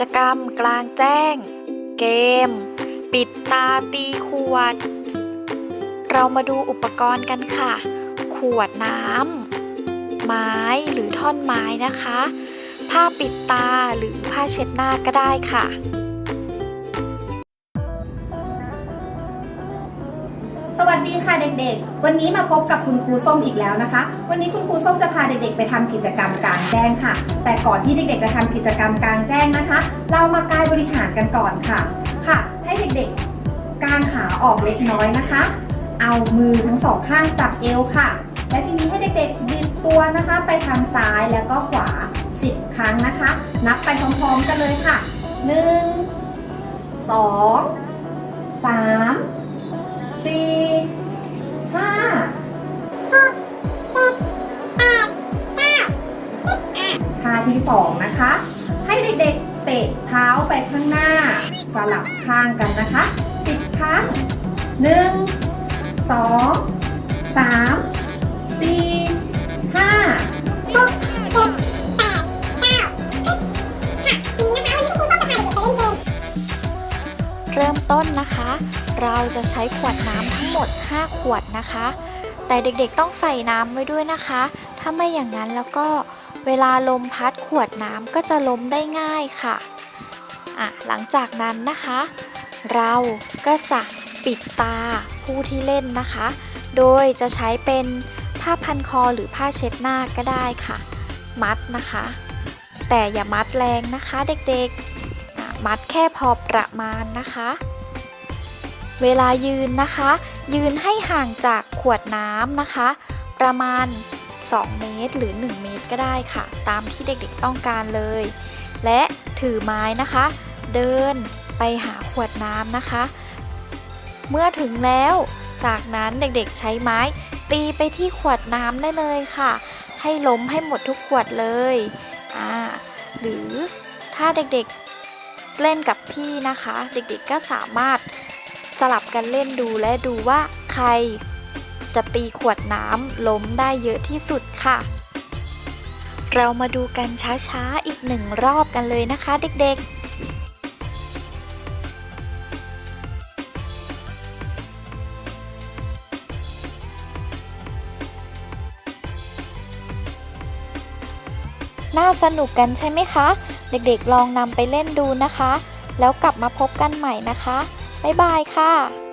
จกรรมกลางแจ้ง เกม ปิดตาตีขวด เรามาดูอุปกรณ์กันค่ะ ขวดน้ำไม้หรือท่อนไม้นะคะ ผ้าปิดตาหรือผ้าเช็ดหน้าก็ได้ค่ะ สวัสดีค่ะเด็กๆ วันนี้มาพบกับคุณครูส้มอีกแล้วนะคะ วันนี้คุณครูส้มจะพาเด็กๆ ไปทำกิจกรรมกลางแจ้งค่ะ แต่ก่อนที่เด็กๆ จะทำกิจกรรมกลางแจ้งนะคะ เรามากายบริหารกันก่อนค่ะ ค่ะ ให้เด็กๆกางขาออกเล็กน้อยนะคะ เอามือทั้งสองข้างจับเอวค่ะ และทีนี้ให้เด็กๆบิดตัวนะคะ ไปทางซ้ายแล้วก็ขวา 10 ครั้งนะคะ นับไปพร้อมๆกันเลยค่ะ 1 2 นะคะ ให้เด็กๆเตะเท้าไปข้างหน้า สลับข้างกันนะคะสิบครั้งหนึ่งสองสามสี่ห้าเริ่มต้นนะคะ เราจะใช้ขวดน้ำทั้งหมด 5 ขวดนะคะ แต่เด็กๆต้องใส่น้ำไว้ด้วยนะคะ ถ้าไม่อย่างนั้นแล้วก็ เวลาลมพัดขวดน้ำก็จะล้มได้ง่ายค่ะอะ หลังจากนั้นนะคะ เราก็จะปิดตาผู้ที่เล่นนะคะ โดยจะใช้เป็นผ้าพันคอหรือผ้าเช็ดหน้าก็ได้ค่ะ มัดนะคะ แต่อย่ามัดแรงนะคะเด็กๆ มัดแค่พอประมาณนะคะ เวลายืนนะคะ ยืนให้ห่างจากขวดน้ำนะคะ ประมาณ 2 เมตร หรือ 1 เมตรก็ได้ค่ะ ตามที่เด็กๆต้องการเลย และถือไม้นะคะ เดินไปหาขวดน้ำนะคะ เมื่อถึงแล้ว จากนั้นเด็กๆใช้ไม้ตีไปที่ขวดน้ำได้เลยค่ะ ให้ล้มให้หมดทุกขวดเลยอ่าหรือถ้าเด็กๆเล่นกับพี่นะคะ เด็กๆก็สามารถสลับกันเล่นดูและดูว่าใคร จะตีขวดน้ำล้มได้เยอะที่สุดค่ะ เรามาดูกันช้าๆ อีกหนึ่งรอบกันเลยนะคะเด็กๆน่าสนุกกันใช่ไหมคะ เด็กๆลองนำไปเล่นดูนะคะ แล้วกลับมาพบกันใหม่นะคะ บ๊ายบายค่ะ